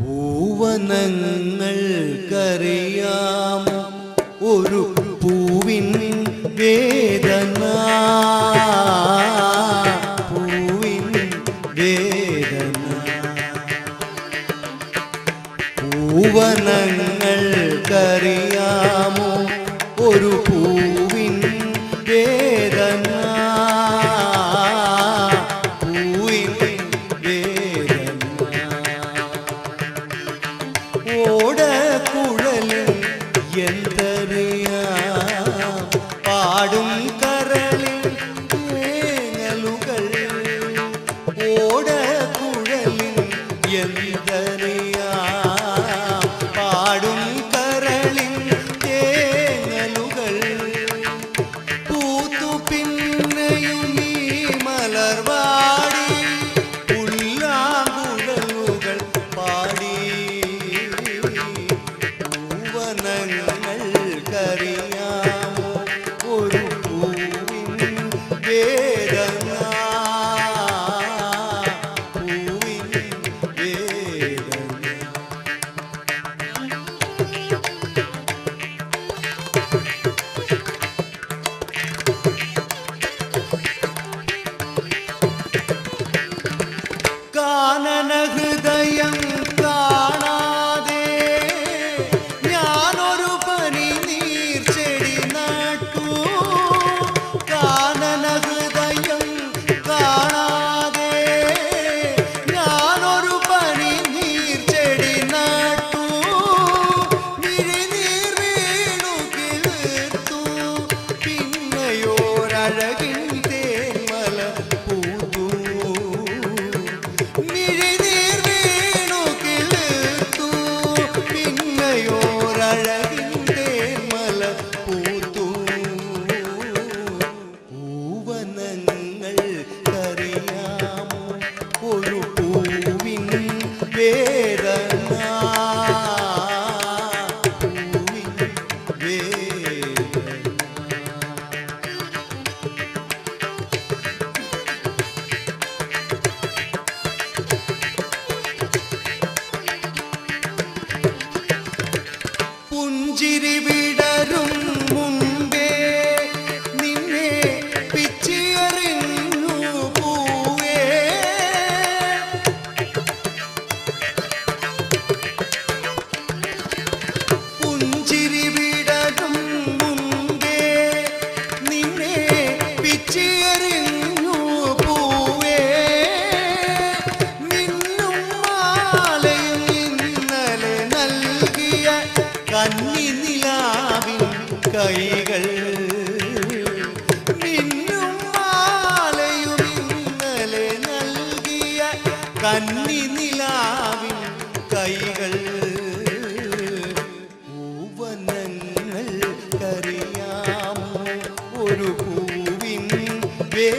പൂവനങ്ങൾക്കറിയാം ഒരു പൂവിൻ വേദന. പൂവിൻ വേദന. പൂവനങ്ങൾക്കറിയാം മലർവാടി പാടി. പൂവനങ്ങൾ കറിയ നിലാവിൻ കൈകൾ നിന്നും മാലയും ഇന്നലെ നൽകിയ കന്നി നിലാവിൻ കൈകൾ. പൂവനങ്ങൾ കറിയാമോ? ഒരു പൂവിൻ വേ